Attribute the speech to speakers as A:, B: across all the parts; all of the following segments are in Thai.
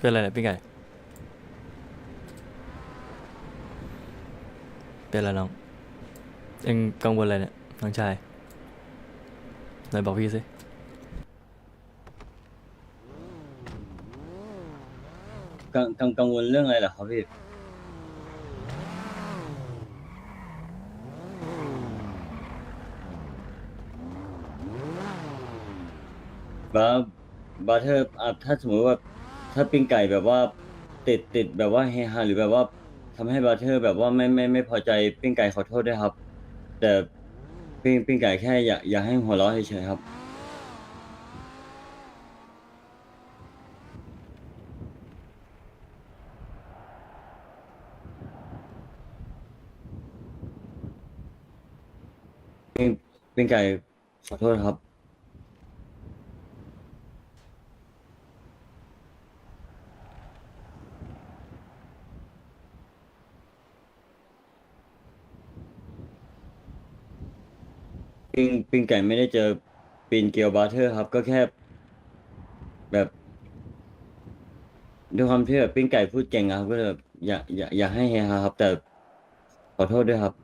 A: เป็นอะไรเนี่ยพี่ไก่เป็นอะไรน้องเอ็งกังวลอะไรเนี่ยน้องชายไหนบอกพี่สิ
B: กังกังกังวลเรื่องอะไรเหรอครับพี่ บาบาเธอร์อะถ้าสมมติว่า ถ้าปิ้งไก่แบบว่าติดติดแบบว่าเฮฮาหรือแบบว่าทำให้บาเธอร์แบบว่าไม่ไม่ไม่พอใจปิ้งไก่ขอโทษด้วยครับ แต่ปิ้งปิ้งไก่แค่อยากอยากให้หัวเราะเฉยๆครับ ปิ้งปิ้งไก่ขอโทษครับ ปิ้งปิ้งไก่ไม่ได้เจอปีนเกลียวบาร์เทอร์ครับ ก็แค่ แบบด้วยความที่แบบปิ้งไก่พูดเก่งอะครับก็เลยแบบอยากอยากอยากให้เฮฮาครับ แต่ขอโทษด้วยครับ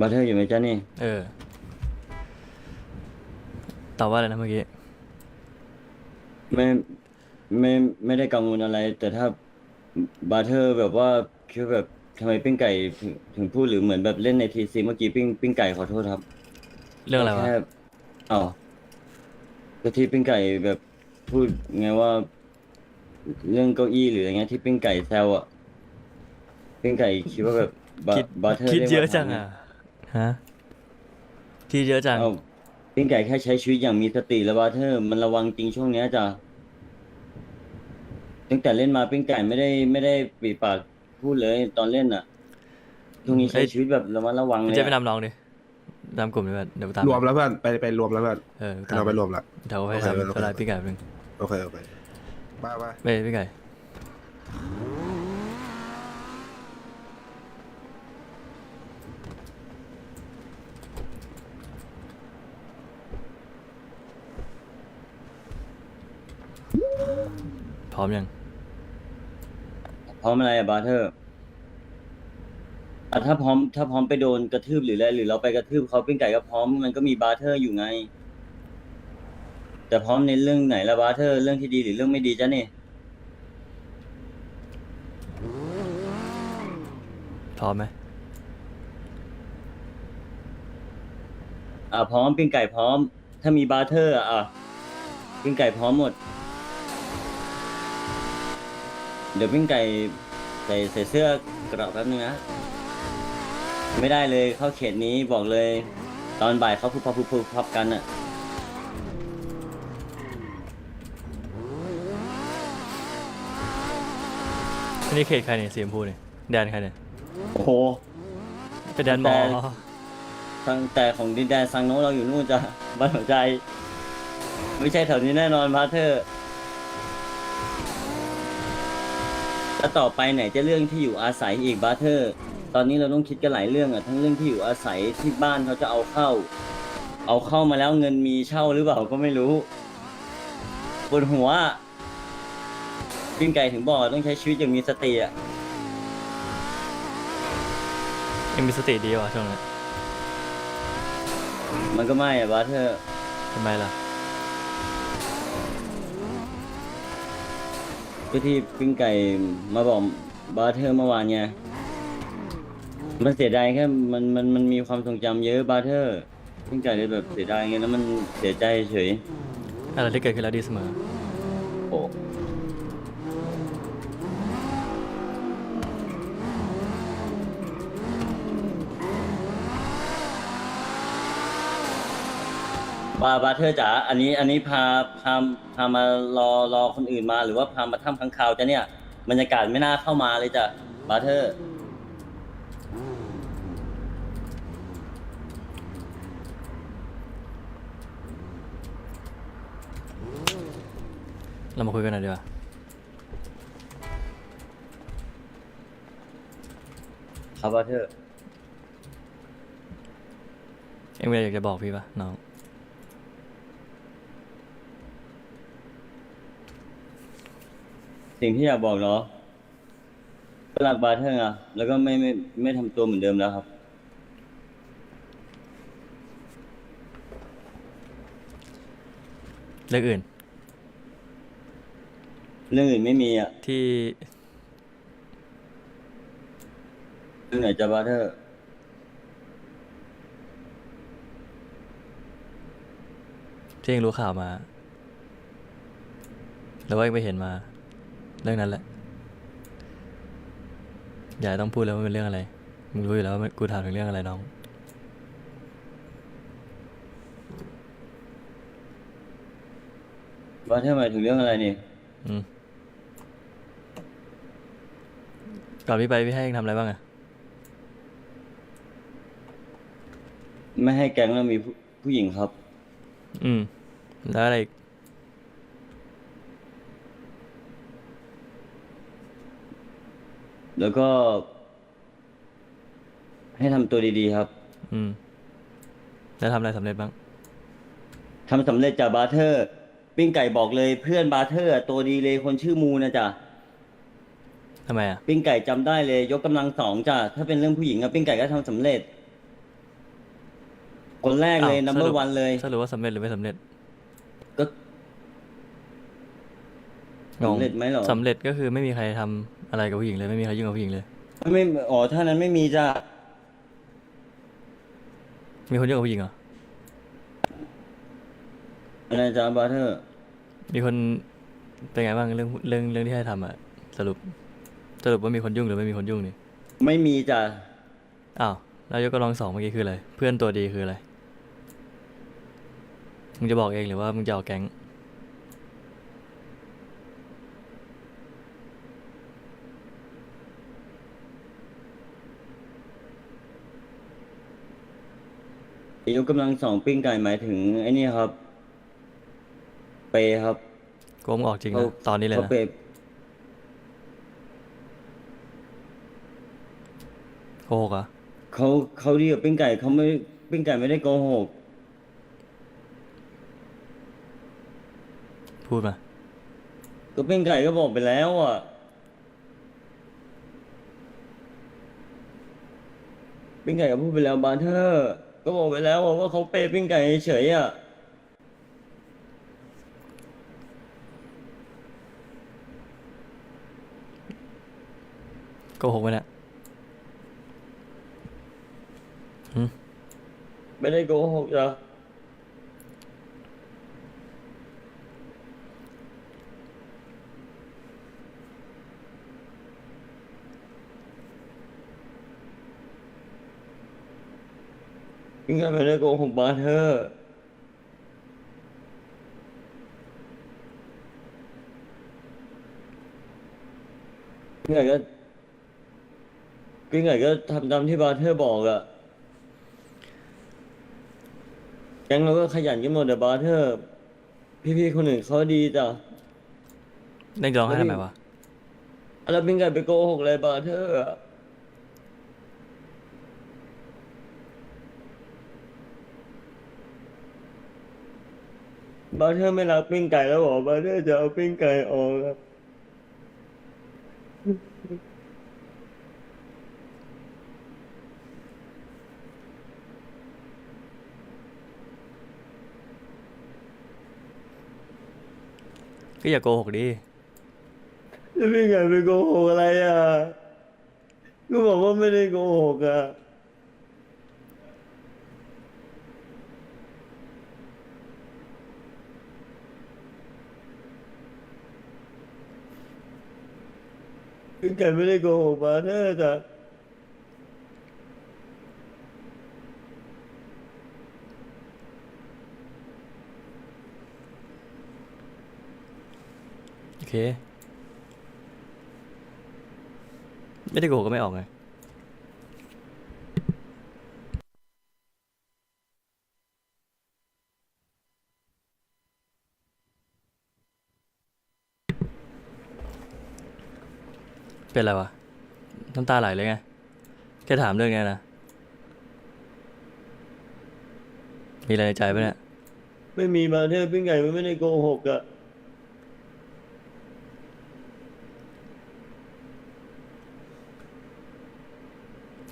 B: บาร์เทอร์อยู่ไหมจ๊ะนี่
A: เออตอบว่าอะไรนะเมื่อกี้
B: ไม่ไม่ไม่ได้กังวลอะไร แต่ถ้าบาร์เทอร์แบบว่าคือแบบทำไมปิ้งไก่ถึงถึงพูดหรือเหมือนแบบเล่นในทีซีเมื่อกี้ปิ้งปิ้งไก่ขอโทษครับ
A: เรื่องอะไรวะ
B: แค่อ้าวก็ที่ปิ้งไก่แบบพูดไงว่า เรื่องเก้าอี้หรืออะไรเงี้ยที่ปิ้งไก่แซวอะปิ้งไก่คิดว่าแบบบา
A: คิด
B: บาร์เทอร์
A: คิด
B: ได้
A: เยอะ
B: มา
A: จัง
B: ทำ
A: อะฮะคิดเยอะจัง
B: เอา ปิ้งไก่แค่ใช้ชีวิตอย่างมีสติแล้วบาร์เทอร์มันระวังจริงช่วงเนี้ยจ้ะตั้งแต่เล่นมาปิ้งไก่ไม่ได้ไม่ได้ปีปากพูดเลยตอนเล่นอะช่วงนี้ใช้
A: เอ้ย
B: ชีวิตแบบระมัดระวังเลย
A: เจ๊ไป
B: อะ
A: นำน้องดินำกลุ่มดิเพื่อนเดี๋ยวไปตาม
C: รวมแล้วเพื่อนไปไปรวมแล้วเพื่อน
A: เออ
C: เราไปรวมแล้ว
A: เดี๋ยวไป
C: โอเค
A: ทำ
C: โอเค
A: เวลาพี่ไก่แป๊บนึง
C: โอเคโอเคมามา
A: ไม่พี่ไก่ ร้อมยัง
B: พร้อมอะไรอะบาร์เทอร์อะถ้าพร้อมถ้าพร้อมไปโดนกระทืบหรืออะไรหรือเราไปกระทืบเขาปิ้งไก่ก็พร้อมมันก็มีบาร์เทอร์อยู่ไง แต่พร้อมในเรื่องไหนละบาร์เทอร์เรื่องที่ดีหรือเรื่องไม่ดีจ้ะนี่
A: พร้อมไหม
B: อะพร้อมปิ้งไก่พร้อม ถ้ามีบาร์เทอร์อะอะปิ้งไก่พร้อมหมด เดี๋ยวปิ้งไก่ใส่ใส่เสื้อกระแป๊บนึงนะ ไม่ได้เลยเข้าเขตนี้บอกเลย ตอนบ่ายเขาพุบพับพุบพุบพับกันอะ
A: อันนี้เขตใครเนี่ยสีชมพูเนี่ยแดนใครเนี่ย
B: โอ้โห
A: เป็นแดนหมอ
B: แดนทางแต่ของดินแดนซังโนเราอยู่นู่นจ้ะบ้านหัวใจ ไม่ใช่แถวนี้แน่นอนพาเธอร์ แล้วต่อไปไหนจะเรื่องที่อยู่อาศัยอีกบาเทอร์ ตอนนี้เราต้องคิดกันหลายเรื่องอะทั้งเรื่องที่อยู่อาศัยที่บ้านเขาจะเอาเข้า เอาเข้ามาแล้วเงินมีเช่าหรือเปล่าก็ไม่รู้ปวดหัวปิ้งไก่ถึงบอกต้องใช้ชีวิตอย่างมีสติอะ
A: ยังมีสติดีวะช่วงนี้
B: มันก็ไม่อะบาเทอร์
A: ทำไมล่ะ
B: ก็ที่ปิ้งไก่มาบอกบาเทอร์เมื่อวานไงมันเสียดายแค่มันมันมันมีความทรงจำเยอะบาเทอร์ปิ้งไก่เลยแบบเสียดายไงแล้วมันเสียใจเฉย
A: อะไรที่เกิดขึ้นแล้วดีเสมอ
B: โอ้ บาบาเทอร์จ๋าอันนี้อันนี้พาพาพามารอรอคนอื่นมา หรือว่าพามาถ้ำค้างคาวจ้ะเนี่ยบรรยากาศไม่น่าเข้ามาเลยจ้ะบาเทอร์
A: เรามาคุยกันหน่อยดีกว่า
B: ครับบาเทอร์
A: เอ็งมีอะไรอยากจะบอกพี่ปะน้อง
B: สิ่งที่อยากบอกเนาะก็รักบาเทอร์อะแล้วก็ไม่ไม่ไม่ทำตัวเหมือนเดิมแล้วครับ
A: เรื่องอื่น
B: เรื่องอื่นไม่มีอะ
A: ที่
B: เรื่องไหนจะบาเทอร์
A: ที่เองรู้ข่าวมา แล้วว่าเองไปเห็นมา เรื่องนั้นแหละ อย่าต้องพูดแล้วว่าเป็นเรื่องอะไร มึงรู้อยู่แล้วว่ามันกูถามถึงเรื่องอะไรน้อง
B: บาเทอร์หมายถึงเรื่องอะไรนี่
A: อืม ก่อนพี่ไปพี่ให้เองทำอะไรบ้างอะ
B: ไม่ให้แก๊งเรามีผู้ผู้หญิงครับ
A: อืม แล้วอะไรอีก
B: แล้วก็ ให้ทำตัวดีๆครับ
A: อืม แล้วทำอะไรสำเร็จบ้าง
B: ทำสำเร็จจากบาเทอร์ ปิ้งไก่บอกเลยเพื่อนบาเทอร์อะตัวดีเลยคนชื่อมูนะจ๊ะ
A: ทำไมอะ
B: ปิ้งไก่จำได้เลย ยกกำลังสองจ้ะ ถ้าเป็นเรื่องผู้หญิงอะปิ้งไก่ก็ทำสำเร็จ คนแรกเลย
A: อ้าว
B: นัม
A: ส
B: เบอ
A: รุป
B: ร์วันเลย
A: สรุปว่าสำเร็จหรือไม่สำเร็จ
B: ก็
A: งง
B: สำเร็จไหมเหรอ
A: สำเร็จก็คือไม่มีใครทำ อะไรกับผู้หญิงเลยไม่มีใครยุ่งกับผู้หญิงเลย
B: ไม่อ๋อถ้านั้นไม่มีจ้ะ
A: มีคนยุ่งกับผู้หญิงเหรอ
B: อะไรจ้ะบาเทอร์
A: มีคนเป็นไงบ้างเรื่องเรื่องเรื่องที่ให้ทำอะสรุป สรุปว่ามีคนยุ่งหรือไม่มีคนยุ่งนี่
B: ไม่มีจ้ะ
A: อ้าวแล้วยกกำลังสองเมื่อกี้คืออะไรเพื่อนตัวดีคืออะไรมึงจะบอกเองหรือว่ามึงจะเอาแก๊ง
B: ยกกำลังสองปิ้งไก่หมายถึงไอ้นี่ครับ เปย์ครับ
A: โกมึงออกจริง
B: เขา
A: นะตอนนี้เลย
B: เขา
A: นะ
B: เปย์
A: โกหกเหรอะ
B: เขาเขาดีกับปิ้งไก่เขาไม่ปิ้งไก่ไม่ได้โกหก
A: พูดมา
B: ก็ปิ้งไก่ก็บอกไปแล้วอะปิ้งไก่ก็พูดไปแล้วบาร์เทอร์ ก็บอกไปแล้วว่าเขาเปย์ปิ้งไก่เฉยๆอะ
A: โกหกไปเนี่ยหืม
B: ไม่ได้โกหกจ้ะ ปิ้งไก่ไม่ได้โกหกบาร์เทอร์ปิ้งไก่ก็ปิ้งไก่ก็ทำตามที่บาร์เทอร์บอกอะแก๊งเราก็ขยันกันหมดแต่บาร์เทอร์ พี่ๆคนอื่นเขาดีจ้ะ
A: เล่นจะร้องให้ทำไมวะ
B: แล้วปิ้งไก่ไปโกหกเลยบาร์เทอร์อะ บาร์เทอร์ไม่รักปิ้งไก่แล้วบอกบาร์เทอร์จะเอาปิ้งไก่ออกอะ
A: ก็อย่าโกหกดิ
B: แล้วปิ้งไก่ไปโกหกอะไรอะก็บอกว่าไม่ได้โกหกอะ ปิ้งไก่ไม่ได้โกหกมาเทอร์จ้ะ
A: โอเค ไม่ได้โกหกก็ไม่ออกไง เป็นไรวะ น้ำตาไหลเลยไง แค่ถามเรื่องเนี้ยนะ มีอะไรในใจปะเนี่ย
B: ไม่มีบาเทอร์ปิ้งไก่มันไม่ได้โกหกอะ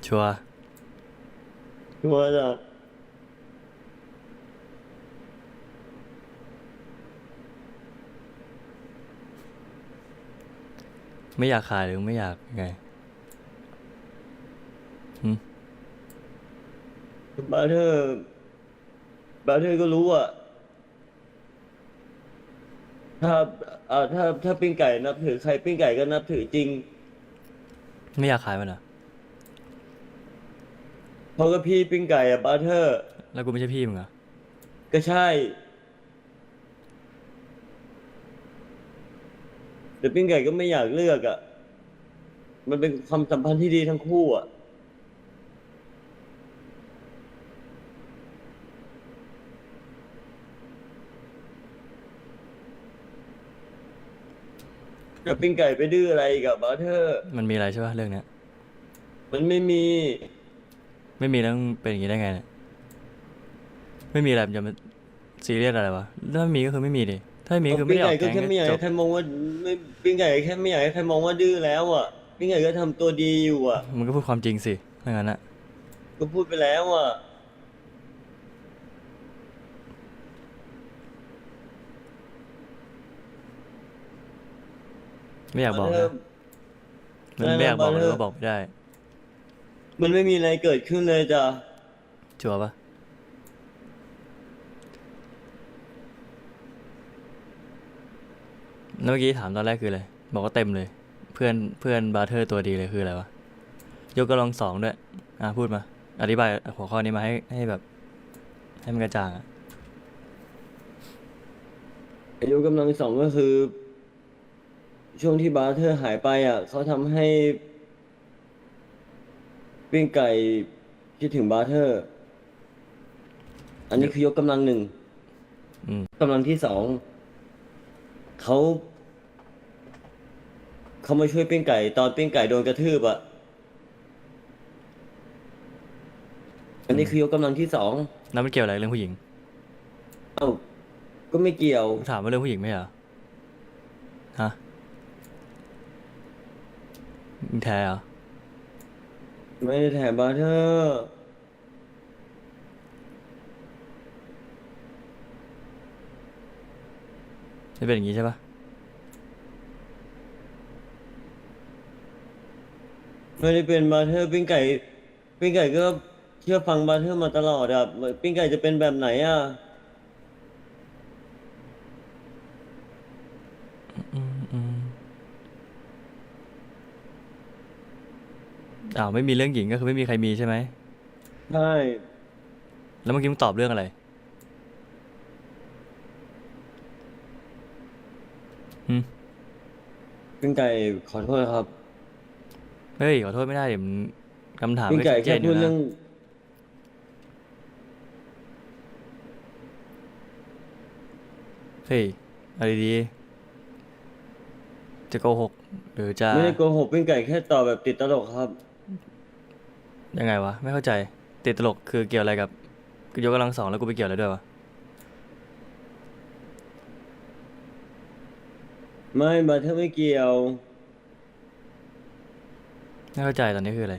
A: ชัวร์
B: ชัวร์จ้ะ
A: ไม่อยากขายหรือไม่อยากไงหึ
B: บาเทอร์บาเทอร์ก็รู้อะถ้าอ่าถ้าถ้าปิ้งไก่นับถือใครปิ้งไก่ก็นับถือจริง
A: ไม่อยากขายมันเหรอ
B: เพราะก็พี่ปิ้งไก่อะบาเทอร์
A: แล้วกูไม่ใช่พี่มึงเหรอ
B: ก็ใช่ แต่ปิ้งไก่ก็ไม่อยากเลือกอะมันเป็นความสัมพันธ์ที่ดีทั้งคู่อะกับปิ้งไก่ไปดื้ออะไรกับบาเทอร์
A: มันมีอะไรใช่ปะเรื่องเนี้ย
B: มันไม่มี
A: ไม่มีแล้วมึงเป็นอย่างนี้ได้ไงเนี่ยไม่มีอะไรมันจะมาซีเรียสอะไรวะถ้ามีก็คือไม่มีดิ ถ้าไม่มีก็คือไม่
B: ปิ้ง
A: ได้ออ
B: ไก่
A: ก
B: ก็
A: แก๊ง
B: แค่ไม่อยาก
A: จ
B: ให้
A: บ
B: ใครมองว่าไม่ปิ้งไก่แค่ไม่อยากให้ใครมองว่าดื้อแล้วอะปิ้งไก่ก็ทำตัวดีอยู่อะ
A: มึงก็พูดความจริงสิถ้างั้นอะ
B: ก็พูดไปแล้วอะ
A: ไม่อยากบอก
B: เริ่
A: นะ
B: ม
A: มัน
B: ไม่
A: ไม่อยากบอก
B: ไม่
A: เลย
B: ไม่
A: ก็บอกไม่ได้
B: มันไม่มีอะไรเกิดขึ้นเลยจ้ะ
A: ชัวร์ปะแล้ว เมื่อกี้ถามตอนแรกคืออะไร บอกว่าเต็มเลย เพื่อนเพื่อนบาร์เทอร์ตัวดีเลยคืออะไรวะยกกำลังสองด้วย อะพูดมา อธิบายหัวข้อนี้มาให้ให้แบบ ให้มันกระจ่างอะ
B: อายุกำลังสองก็คือ ช่วงที่บาร์เทอร์หายไปอะเขาทำให้ปิ้งไก่คิดถึงบาร์เทอร์ อันนี้คือยกกำลังหนึ่ง
A: อืม
B: กำลังที่สอง เขาเขามาช่วยปิ้งไก่ ตอนปิ้งไก่โดนกระทืบอะอันนี้คือยกกำลังที่สอง
A: แล้วมันเกี่ยวอะไรเรื่องผู้หญิง
B: เอ้าก็ไม่เกี่ยว
A: ถามว่าเรื่องผู้หญิงไหมเหรอฮะมึงแท้เหรอ
B: ไม่ได้แถมบาร์เทอร์
A: ไม่เป็นอย่างนี้ใช่ปะ
B: ไม่ได้เป็นบาร์เทอร์ปิ้งไก่ปิ้งไก่ก็เชื่อฟังบาร์เทอร์มาตลอดอะปิ้งไก่จะเป็นแบบไหนอะ
A: อืมอืมอ้าวไม่มีเรื่องหญิงก็คือไม่มีใครมีใช่ไหม
B: ใช่
A: แล้วเมื่อกี้มึงตอบเรื่องอะไรหืม
B: ปิ้งไก่ขอโทษครับ
A: เฮ้ยขอโทษไม่ได้เดี๋ยวมันคำถาม
B: ปิ้ง
A: ไม่
B: ไก่
A: ชัดเจ
B: แค่
A: นอ
B: พู
A: ยู่
B: ดเรื่
A: นะ
B: อง
A: เฮ้ยเอะไรดีๆจะโกหกหรือจะ
B: ไม่ได้โกหกปิ้งไก่แค่ตอบแบบติดตลกครับ
A: ยังไงวะไม่เข้าใจติดตลกคือเกี่ยวอะไรกับยกกำลังสองแล้วกูไปเกี่ยวอะไรด้วยวะ
B: ไม่บาร์เทอร์ไม่เกี่ยว
A: ไม่เข้าใจตอนนี้คืออะไร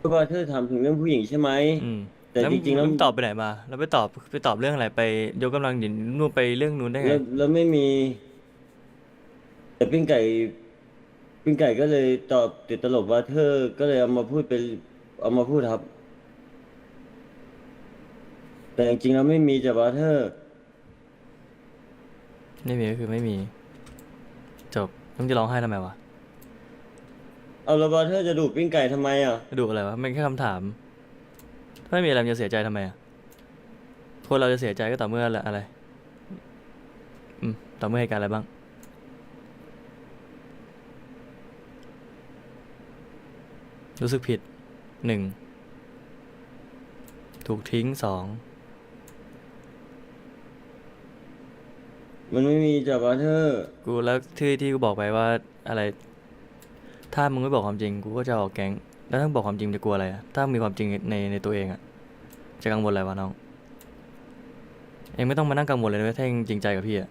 B: ก็บาร์เทอร์ถามถึงเรื่องผู้หญิงใช่ไหม
A: อืม
B: แต่จริงๆแล้ว
A: มึตอบไปไหนมาแล้วไปตอบไปตอบเรื่องอะไรไปยกกำลังหยินนู่นไปเรื่องนู้นได้ไง
B: แล้วแล้วไม่มี แต่ปิ้งไก่ ปิ้งไก่ก็เลยตอบติดตลกบาร์เทอร์ก็เลยเอามาพูดเป็นเอามาพูดครับ แต่จริงๆแล้วไม่มีจากบาร์เทอร์
A: ไม่มีก็คือไม่มี จบต้องจะร้องไห้ทำไมวะ
B: เอาแล้วบาร์เทอร์จะดูดปิ้งไก่ทำไมอะ
A: ดูอะไรวะมันแค่คำถาม ถ้าไม่มีอะไรมันจะเสียใจทำไมอะคนเราจะเสียใจก็ต่อเมื่ออะไรอืมต่อเมื่อเหตุการณ์อะไรบ้าง รู้สึกผิดหนึ่งถูกทิ้งสอง
B: มันไม่มีจากบาร์เทอร์
A: กูแล้วที่ที่กูบอกไปว่าอะไร ถ้ามึงไม่บอกความจริงกูก็จะออกแก๊ง แล้วถ้ามึงบอกความจริงจะกลัวอะไรอะถ้ามีความจริงในในตัวเองอะจะกังวลอะไรวะน้อง เองไม่ต้องมานั่งกังวลเลยนะเว้ยถ้าเองจริงใจกับพี่อะ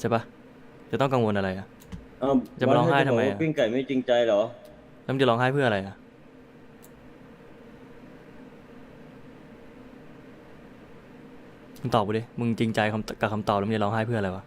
A: ใช่ปะจะต้องกังวลอะไรอะ
B: เอ้า
A: จะมาร้องไห้ทำไม
B: บา
A: อะ
B: เทอร์จะบอกว่าปิ้งไก่ไม่จริงใจเหรอ
A: แล้วมึงจะร้องไห้เพื่ออะไรอะ มึงตอบกูดิ มึงจริงใจคำกับคำตอบแล้วมึงจะร้องไห้เพื่ออะไรวะ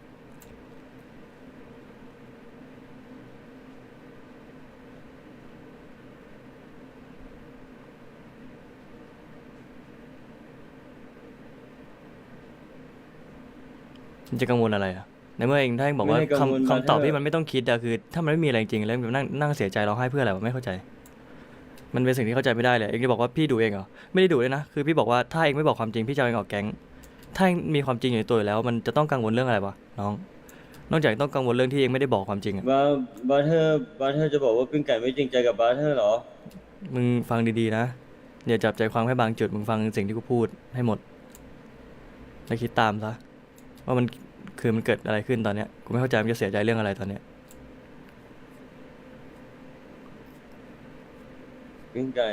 A: มันจะกังวลอะไรอะในเมื่อเองถ้าเองบอกว่า
B: ไม่ได้กังวล
A: คำคำตอบ
B: มาเถอะ
A: ที่มันไม่ต้องคิดอะคือ ถ้ามันไม่มีอะไรจริงแล้วมันนั่งนั่งเสียใจร้องไห้เพื่ออะไรวะไม่เข้าใจ มันเป็นสิ่งที่เข้าใจไม่ได้เลย เองจะบอกว่าพี่ดูเองเหรอ ไม่ได้ดูเลยนะ คือพี่บอกว่าถ้าเองไม่บอกความจริงพี่จะเอาเองออกแก๊ง ถ้าเองมีความจริงอยู่ในตัวอยู่แล้ว มันจะต้องกังวลเรื่องอะไรวะน้อง นอกจากต้องกังวลเรื่องที่เองไม่ได้บอกความจริงอะ
B: บาบาเทอร์บาเทอร์จะบอกว่าปิ้งไก่ไม่จริงใจกับบาเทอร์เหรอ
A: มึงฟังดีๆนะอย่าจับใจความแค่บางจุดมึงฟังสิ่งที่กูพูดให้หมดแล้วคิดตามซะว่ามันคือมันเกิดอะไรขึ้นตอนเนี้ยกูไม่เข้าใจมันจะเสียใจเรื่องอะไรตอนเนี้ย
B: ปิ้งไก่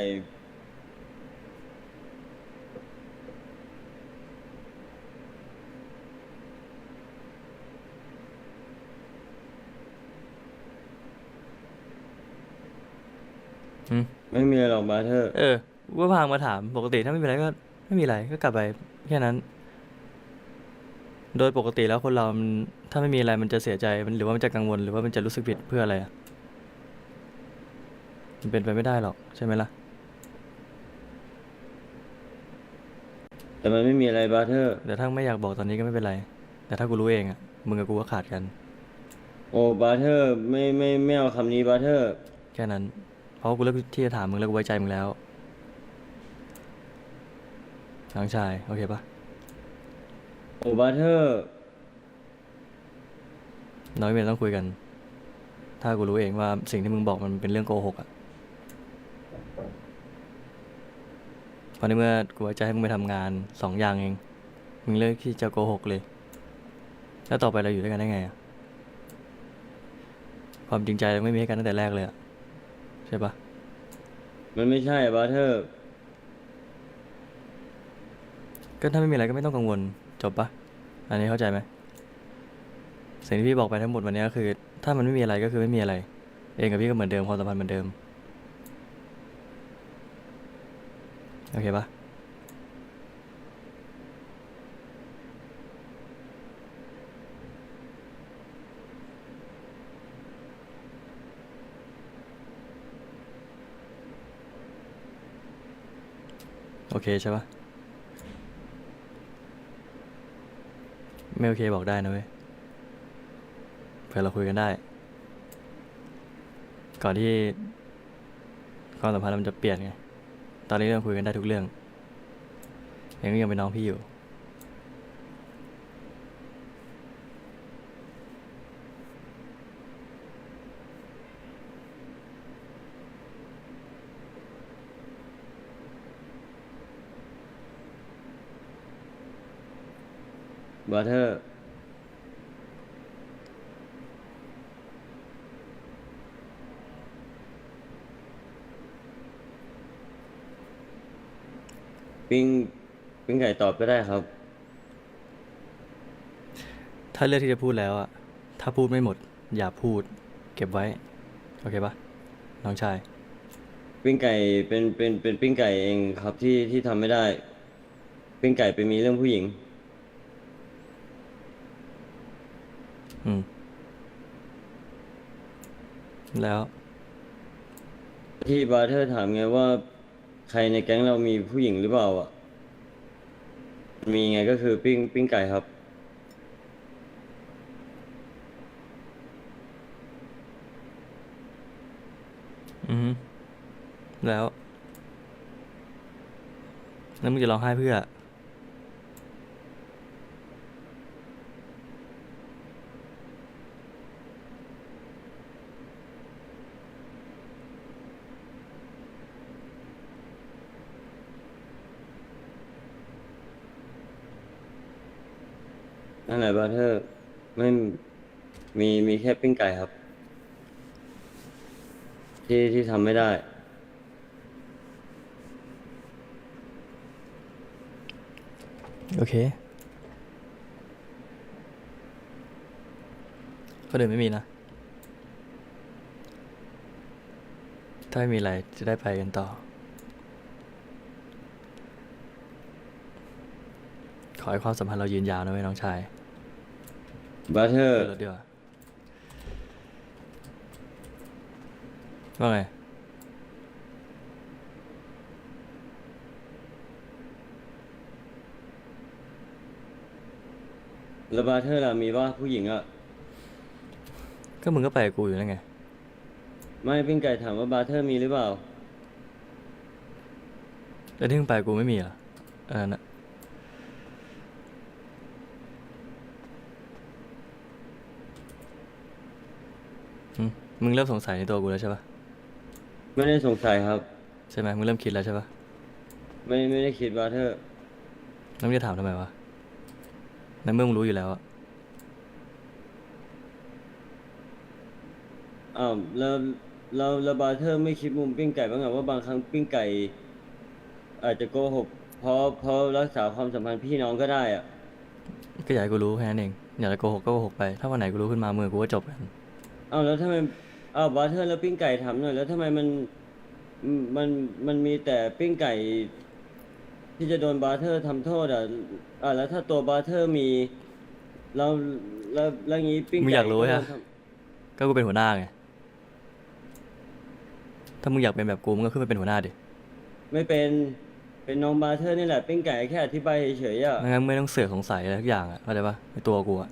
A: อืม
B: ไม่มีอะไรหรอกบาเทอร์
A: เออกูก็พางมาถามปกติถ้าไม่มีอะไรก็ ไม่มีอะไรก็กลับไปแค่นั้น โดยปกติแล้วคนเรามันถ้าไม่มีอะไรมันจะเสียใจมันหรือว่ามันจะกังวลหรือว่ามันจะรู้สึกผิดเพื่ออะไรอะมันเป็นไปไม่ได้หรอกใช่ไหมล่ะ
B: แต่มันไม่มีอะไรบาเทอร์
A: แต่ถ้าไม่อยากบอกตอนนี้ก็ไม่เป็นไร แต่ถ้ากูรู้เองอะมึงกับกูก็ขาดกัน
B: โอ้บาเทอร์ ไม่ไม่ไม่เอาคำนี้บาเทอร์
A: แค่นั้น เพราะว่ากูเลือกที่จะถามมึงแล้วกูไว้ใจมึงแล้วน้องชายโอเคปะ
B: โอ้บาเทอร์
A: น้อยเมนต้องคุยกัน ถ้ากูรู้เองว่าสิ่งที่มึงบอกมันเป็นเรื่องโกหกอะเพราะในเมื่อกูไว้ใจให้มึงไปทำงานสองอย่างเอง มึงเลือกที่จะโกหกเลย แล้วต่อไปเราอยู่ด้วยกันได้ไงอะความจริงใจเราไม่มีให้กันตั้งแต่แรกเลยอะใช่ปะ
B: มันไม่ใช่บาเทอร์
A: ก็ถ้าไม่มีอะไรก็ไม่ต้องกังวลจบปะอันนี้เข้าใจไหมสิ่งที่พี่บอกไปทั้งหมดวันนี้ก็คือ ถ้ามันไม่มีอะไรก็คือไม่มีอะไร เองกับพี่ก็เหมือนเดิมความสัมพันธ์เหมือนเดิมโอเคปะ โอเคใช่ปะไม่โอเคบอกได้นะเว้ยเผื่อเราคุยกันได้ ก่อนที่ความสัมพันธ์มันจะเปลี่ยนไง ตอนนี้เราคุยกันได้ทุกเรื่องยังก็ยังเป็นน้องพี่อยู่
B: บาเทอร์ปิ้งปิ้งไก่ตอบก็ได้ครับ
A: ถ้าเลือกที่จะพูดแล้วอะถ้าพูดไม่หมด อย่าพูด เก็บไว้ โอเคปะน้องชาย
B: ปิ้งไก่เป็นเป็นเป็นปิ้งไก่เองครับที่ที่ทำไม่ได้ ปิ้งไก่ไปมีเรื่องผู้หญิง
A: อืม แล้ว
B: ที่บาร์เทอร์ถามไงว่า ใครในแก๊งเรามีผู้หญิงหรือเปล่าอะ มีไงก็คือปิ้งปิ้งไก่ครับ
A: อือฮึแล้ว แล้วมึงจะร้องไห้เพื่อ
B: นั่นแหละบาร์เทอร์ไม่มีมีแค่ปิ้งไก่ครับ ที่ที่ทำไม่ได้
A: โอเค คนอื่นไม่มีนะ ถ้าไม่มีอะไรจะได้ไปกันต่อ ขอให้ความสัมพันธ์เรายืนยาวนะเว้ยน้องชาย
B: บาเทอร์
A: ขึ้นรถดีกว่าว่าไง
B: แล้วบาเทอร์ล่ะมีว่าผู้หญิงอะ
A: ก็มึงก็ไปกับกูอยู่แล้วไง
B: ไม่ปิ้งไก่ถามว่าบาเทอร์มีหรือเปล่า
A: แล้วที่มึงไปกับกูไม่มีเหรออันนั้นอะหึ มึงเริ่มสงสัยในตัวกูแล้วใช่ปะ
B: ไม่ได้สงสัยครับ
A: ใช่ไหมมึงเริ่มคิดแล้วใช่ปะ
B: ไม่ไม่ได้คิดบาเทอร์
A: แล้วมึงจะถามทำไมวะในเมื่อมึงรู้อยู่แล้วอะ
B: อ้าวแล้วเราเราบาเทอร์ไม่คิดมุมปิ้งไก่บ้างเหรอว่าบางครั้งปิ้งไก่ อาจจะโกหกเพราะเพราะรักษาความสัมพันธ์พี่น้องก็ได้อะ
A: ก็อยากให้กูรู้แค่นั้นเองอยากจะโกหกก็โกหกไป ถ้าวันไหนกูรู้ขึ้นมามือกูก็จบกัน
B: อ้าวแล้วทำไมอ้าวบาเทอร์แล้วปิ้งไก่ถามหน่อยแล้วทำไมมันมันมันมีแต่ปิ้งไก่ ที่จะโดนบาเทอร์ทำโทษอะอ่าแล้วถ้าตัวบาเทอร์มีแล้วแล้วแล้วงี้ปิ้ง
A: มึง
B: ไก่
A: อยากรู้ใช่ไหม
B: โดนท
A: ก็กูเป็นหัวหน้าไง ถ้ามึงอยากเป็นแบบกูมึงก็ขึ้นไปเป็นหัวหน้าดิำ
B: ไม่เป็นเป็นน้องบาเทอร์นี่แหละปิ้งไก่แค่อธิบายเฉยๆอะ
A: ไม่งั้นไม่ต้องเสือกสงสัยอะไรทุกอย่างอะเข้าใจปะในตัวกูอะ